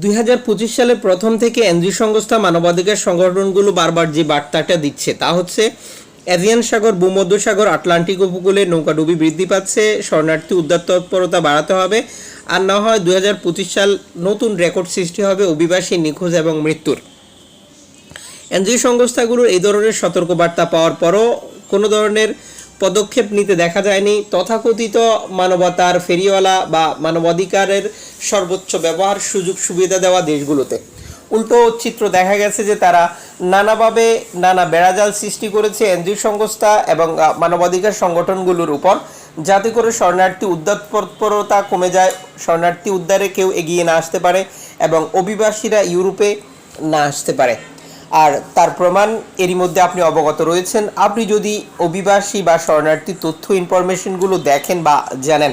দুই হাজার পঁচিশ সালের প্রথম থেকে এনজি সংস্থা মানবাধিকার সংগঠনগুলো বারবার যে বার্তাটা দিচ্ছে, তা হচ্ছে এজিয়ান সাগর ভূমধ্যসাগর আটলান্টিক উপকূলে নৌকাডুবি বৃদ্ধি পাচ্ছে, শরণার্থী উদ্ধার তৎপরতা বাড়াতে হবে, আর না হয় দুই হাজার পঁচিশ সাল নতুন রেকর্ড সৃষ্টি হবে অভিবাসী নিখোঁজ এবং মৃত্যুর। এনজিও সংস্থাগুলোর এই ধরনের সতর্কবার্তা পাওয়ার পরও কোনো ধরনের পদক্ষেপ নিতে দেখা যায়নি। তথাকথিত মানবতার ফেরিওয়ালা বা মানবাধিকারের সর্বোচ্চ ব্যবহার, সুযোগ, সুবিধা দেওয়া দেশগুলোতে। উল্টো চিত্র দেখা গেছে যে তারা নানাভাবে নানা বেড়াজাল সৃষ্টি করেছে এনজিও সংস্থা এবং মানবাধিকার সংগঠনগুলোর উপর। যাতে করে শরণার্থী উদ্ধার কমে যায়, শরণার্থী উদ্ধারে কেউ এগিয়ে না আসতে পারে এবং অভিবাসীরা ইউরোপে না আসতে পারে। আর তার প্রমাণ এরই মধ্যে আপনি অবগত রয়েছেন। আপনি যদি অভিবাসী বা শরণার্থী তথ্য ইনফরমেশনগুলো দেখেন বা জানেন,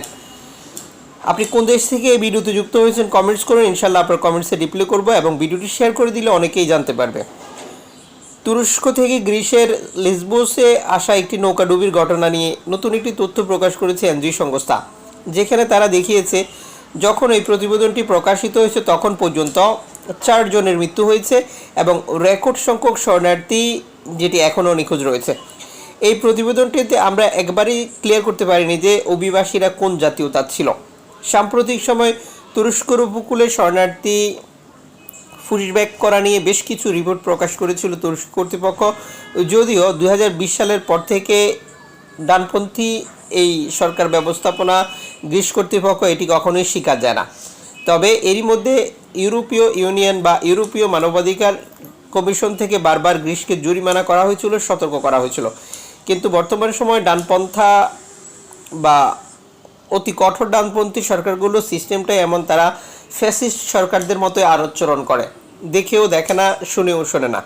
আপনি কোন দেশ থেকে এই ভিডিওতে যুক্ত হয়েছেন কমেন্টস করুন। ইনশাল্লাহ আপনার কমেন্টসে রিপ্লাই করব এবং ভিডিওটি শেয়ার করে দিলে অনেকেই জানতে পারবে। তুরস্ক থেকে গ্রিসের লিসবোসে আসা একটি নৌকাডুবির ঘটনা নিয়ে নতুন একটি তথ্য প্রকাশ করেছে এনজি সংস্থা, যেখানে তারা দেখিয়েছে, যখন এই প্রতিবেদনটি প্রকাশিত হয়েছে তখন পর্যন্ত চারজনের মৃত্যু হয়েছে এবং রেকর্ড সংখ্যক শরণার্থী যেটি এখনও নিখোঁজ রয়েছে। এই প্রতিবেদনটিতে আমরা একবারই ক্লিয়ার করতে পারিনি যে অভিবাসীরা কোন জাতীয়তার ছিল। সাম্প্রতিক সময় তুরস্কর উপকূলে শরণার্থী পুশব্যাক করা নিয়ে বেশ কিছু রিপোর্ট প্রকাশ করেছিল তুরস্ক কর্তৃপক্ষ। যদিও দু হাজার বিশ সালের পর থেকে ডানপন্থী এই সরকার ব্যবস্থাপনা গ্রিস কর্তৃপক্ষ এটি কখনোই স্বীকার যায় না। তবে এরই মধ্যে ইউরোপীয় ইউনিয়ন বা ইউরোপীয় মানবাধিকার কমিশন থেকে বারবার গ্রিসকে জরিমানা করা হয়েছিল, সতর্ক করা হয়েছিল। কিন্তু বর্তমান সময়ে ডানপন্থা বা অতি কঠোর ডানপন্থী সরকারগুলো সিস্টেমটাই এমন, তারা ফ্যাসিস্ট সরকারদের মতোই আচরণ করে। দেখেও দেখে না, শুনেও শোনে না।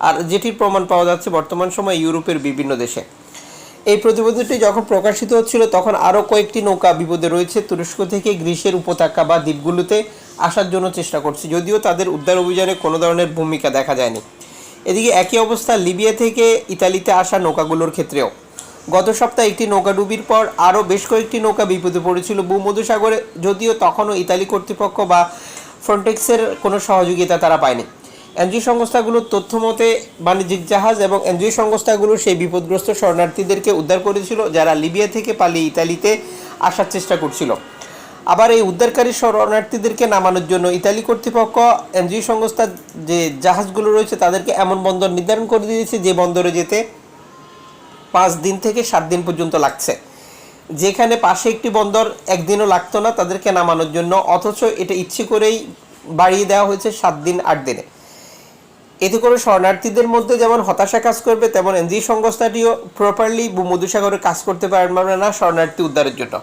আর যেটির প্রমাণ পাওয়া যাচ্ছে বর্তমান সময়ে ইউরোপের বিভিন্ন দেশে। এই প্রতিবেদনটি যখন প্রকাশিত হচ্ছিল, তখন আরও কয়েকটি নৌকা বিপদে রয়েছে। তুরস্ক থেকে গ্রিসের উপত্যকা বা দ্বীপগুলোতে আসার জন্য চেষ্টা করছে, যদিও তাদের উদ্ধার অভিযানে কোনো ধরনের ভূমিকা দেখা যায়নি। এদিকে একই অবস্থা লিবিয়া থেকে ইতালিতে আসা নৌকাগুলোর ক্ষেত্রেও। গত সপ্তাহে একটি নৌকাডুবির পর আরও বেশ কয়েকটি নৌকা বিপদে পড়েছিল ভূমধ্যসাগরে, যদিও তখনও ইতালি কর্তৃপক্ষ বা ফ্রন্টেক্সের কোনো সহযোগিতা তারা পায়নি। এনজিও সংস্থাগুলোর তথ্য মতে, বাণিজ্যিক জাহাজ এবং এনজিও সংস্থাগুলো সেই বিপদগ্রস্ত শরণার্থীদেরকে উদ্ধার করেছিল, যারা লিবিয়া থেকে পালিয়ে ইতালিতে আসার চেষ্টা করছিল। আবার এই উদ্ধারকারী শরণার্থীদেরকে নামানোর জন্য ইতালি কর্তৃপক্ষ, এনজিও সংস্থার যে জাহাজগুলো রয়েছে তাদেরকে এমন বন্দর নির্ধারণ করে দিয়েছে যে বন্দরে যেতে পাঁচ দিন থেকে সাত দিন পর্যন্ত লাগছে। যেখানে পাশে একটি বন্দর একদিনও লাগতো না তাদেরকে নামানোর জন্য, অথচ এটা ইচ্ছে করেই বাড়িয়ে দেওয়া হয়েছে সাত দিন, আট দিনে। এতে করে শরণার্থীদের মধ্যে যেমন হতাশা কাজ করবে, তেমন এনজি সংস্থাটিও প্রপারলি ভূমধ্যসাগরে কাজ করতে পারবে না শরণার্থী উদ্ধারের জন্য।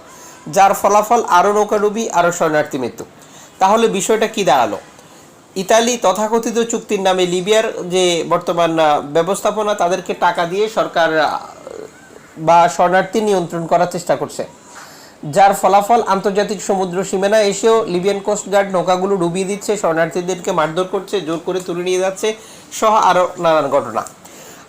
যার ফলাফল আরও নৌকাডুবি, আরও শরণার্থী মৃত্যু। তাহলে বিষয়টা কি দাঁড়াল? ইতালি তথাকথিত চুক্তির নামে লিবিয়ার যে বর্তমান ব্যবস্থাপনা, তাদেরকে টাকা দিয়ে সরকার বা শরণার্থী নিয়ন্ত্রণ করার চেষ্টা করছে। যার ফলাফল আন্তর্জাতিক সমুদ্র সীমানা এসেও লিবিয়ান কোস্টগার্ড নৌকাগুলো ডুবিয়ে দিচ্ছে, শরণার্থীদেরকে মারধর করছে, জোর করে তুলে নিয়ে যাচ্ছে সহ আরও নানান ঘটনা।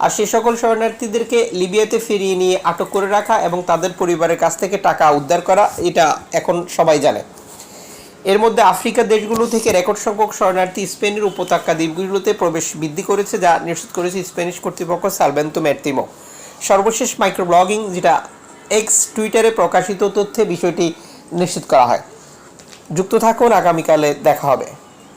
আর সে সকল শরণার্থীদেরকে লিবিয়াতে ফিরিয়ে নিয়ে আটক করে রাখা এবং তাদের পরিবারের কাছ থেকে টাকা উদ্ধার করা, এটা এখন সবাই জানে। এর মধ্যে আফ্রিকার দেশগুলো থেকে রেকর্ড সংখ্যক শরণার্থী স্পেনের উপত্যকা দ্বীপগুলোতে প্রবেশ বৃদ্ধি করেছে, যা নিশ্চিত করেছে স্প্যানিশ কর্তৃপক্ষ সালভেন্তো ম্যার্তিমো। সর্বশেষ মাইক্রো ব্লগিং যেটা এক্স টুইটারে প্রকাশিত তথ্যে বিষয়টি নিশ্চিত করা হয়। যুক্ত থাকুন আগামীকালে দেখা হবে।